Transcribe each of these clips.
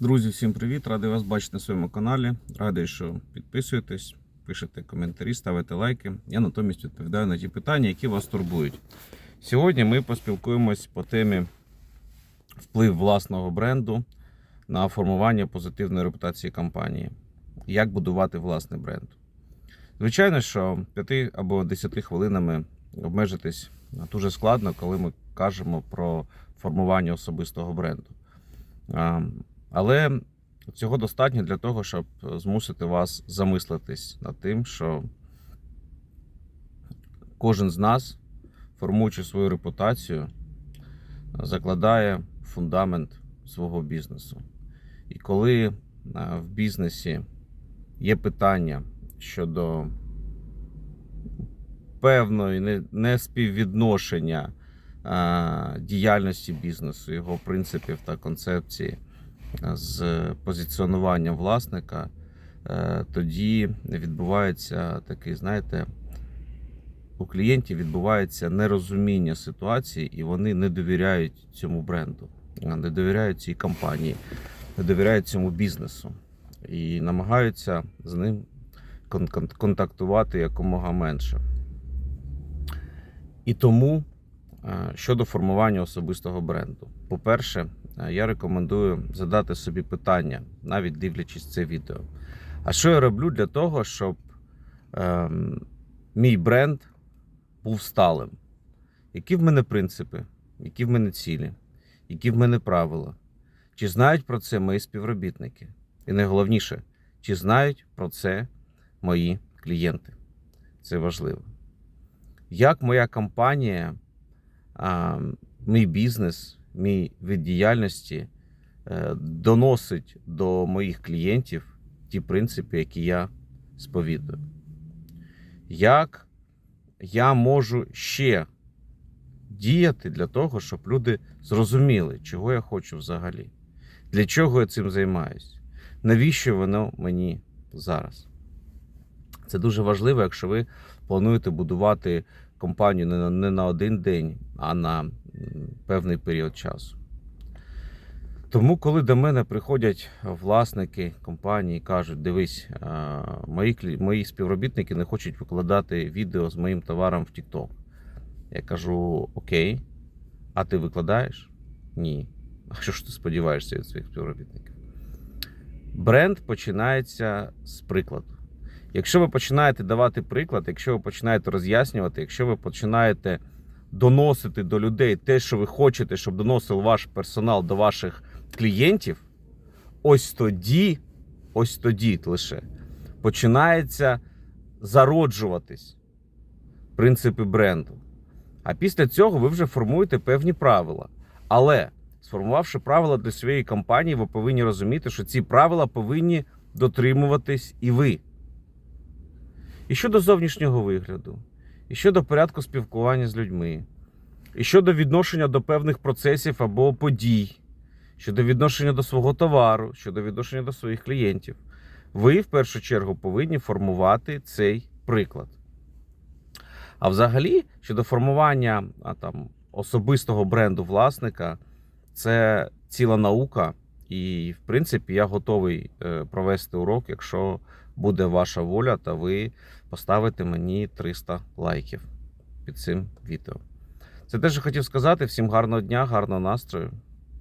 Друзі, всім привіт! Радий вас бачити на своєму каналі. Радий, що підписуєтесь, пишете коментарі, ставите лайки. Я натомість відповідаю на ті питання, які вас турбують. Сьогодні ми поспілкуємось по темі вплив власного бренду на формування позитивної репутації компанії. Як будувати власний бренд. Звичайно, що 5 або 10 хвилинами обмежитись дуже складно, коли ми кажемо про формування особистого бренду. Але цього достатньо для того, щоб змусити вас замислитись над тим, що кожен з нас, формуючи свою репутацію, закладає фундамент свого бізнесу. І коли в бізнесі є питання щодо певної не- неспіввідношення діяльності бізнесу, його принципів та концепції з позиціонуванням власника, е, тоді відбувається такий, знаєте, у клієнтів відбувається нерозуміння ситуації, і вони не довіряють цьому бренду, не довіряють цій компанії, не довіряють цьому бізнесу і намагаються з ним кон- кон- контактувати якомога менше. І тому е, щодо формування особистого бренду, по-перше, я рекомендую задати собі питання, навіть дивлячись це відео. А що я роблю для того, щоб ем, мій бренд був сталим? Які в мене принципи, які в мене цілі, які в мене правила? Чи знають про це мої співробітники? І найголовніше, чи знають про це мої клієнти? Це важливо. Як моя компанія, а, мій бізнес, мій від діяльності е, доносить до моїх клієнтів ті принципи, які я сповідую? Як я можу ще діяти для того, щоб люди зрозуміли, чого я хочу взагалі? Для чого я цим займаюсь? Навіщо воно мені зараз? Це дуже важливо, якщо ви плануєте будувати компанію не на, один день, а на певний період часу. Тому, коли до мене приходять власники компанії і кажуть: дивись, мої, мої співробітники не хочуть викладати відео з моїм товаром в TikTok. Я кажу: Окей, а ти викладаєш? Ні. А що ж ти сподіваєшся від своїх співробітників? Бренд починається з прикладу. Якщо ви починаєте давати приклад, якщо ви починаєте роз'яснювати, якщо ви починаєте доносити до людей те, що ви хочете, щоб доносив ваш персонал до ваших клієнтів, ось тоді, ось тоді лише починається зароджуватись принципи бренду. А після цього ви вже формуєте певні правила. Але сформувавши правила для своєї компанії, ви повинні розуміти, що ці правила повинні дотримуватись і ви. І щодо зовнішнього вигляду, і щодо порядку спілкування з людьми, і щодо відношення до певних процесів або подій, щодо відношення до свого товару, щодо відношення до своїх клієнтів, ви в першу чергу повинні формувати цей приклад. А взагалі, щодо формування а, там, особистого бренду власника, це ціла наука. І, в принципі, я готовий е, провести урок, якщо буде ваша воля, та ви поставите мені 300 лайків під цим відео. Це те, що хотів сказати. Всім гарного дня, гарного настрою.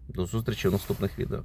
До зустрічі в наступних відео.